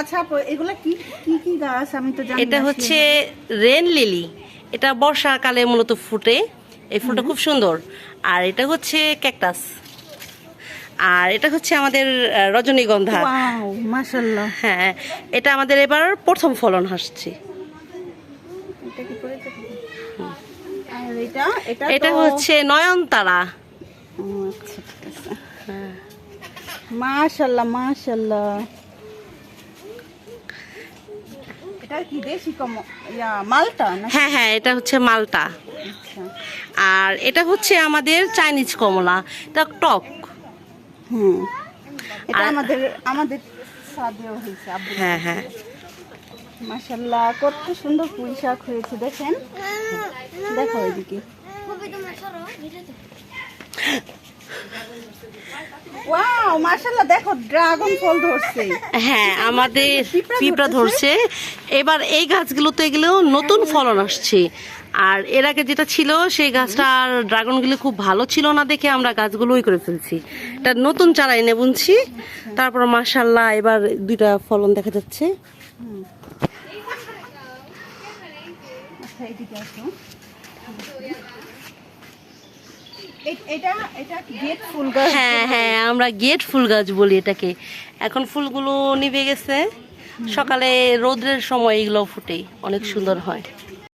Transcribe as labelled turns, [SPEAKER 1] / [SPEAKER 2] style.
[SPEAKER 1] আচ্ছা এগুলা কি? কি কি গাছ? আমি তো জানি
[SPEAKER 2] এটা হচ্ছে রেন লিলি। এটা বর্ষাকালে মূলত ফুটে। এই ফুলটা খুব সুন্দর। আর এটা হচ্ছে ক্যাকটাস। আর এটা হচ্ছে আমাদের রজনীগন্ধা। হ্যাঁ এটা আমাদের এবার প্রথম ফলন আসছে
[SPEAKER 1] এটা
[SPEAKER 2] হচ্ছে নয়নতারা।
[SPEAKER 1] আচ্ছা ঠিক আছে মাশাআল্লাহ মাশাআল্লাহ এটা কি দেশি কম মালটা
[SPEAKER 2] হ্যাঁ হ্যাঁ এটা হচ্ছে মালটা।
[SPEAKER 1] আচ্ছা।
[SPEAKER 2] আর এটা হচ্ছে আমাদের চাইনিজ কমলা এটা টক।
[SPEAKER 1] হুম। এটা আমাদের আমাদের সাদেও হয়েছে
[SPEAKER 2] হ্যাঁ হ্যাঁ।
[SPEAKER 1] মাশাআল্লাহ কত সুন্দর পুঁই শাক হয়েছে দেখেন। দেখো এদিকে। ওয়াও মাশাআল্লাহ দেখো ড্রাগন ফল ধরছে।
[SPEAKER 2] হ্যাঁ আমাদের পিঁপড়া ধরছে। এবার এই গাছগুলোতে এগুলো নতুন ফলন আসছে। আর এর আগে যেটা ছিল সেই গাছটার ড্রাগনগুলো খুব ভালো ছিল না দেখে আমরা গাছগুলো ওই করে ফেলছি। এটা নতুন চারা এনে বুনছি। তারপর মাসাল্লাহ এবার দুইটা ফলন দেখা যাচ্ছে।
[SPEAKER 1] আচ্ছা এদিকে আসো এ- এটা এটা গেট ফুল গাছ
[SPEAKER 2] হ্যাঁ হ্যাঁ আমরা গেট ফুল গাছ বলি এটাকে। এখন ফুলগুলো নিভে গেছে। সকালে রোদ্রের সময় এগুলো ফুটে অনেক সুন্দর হয়।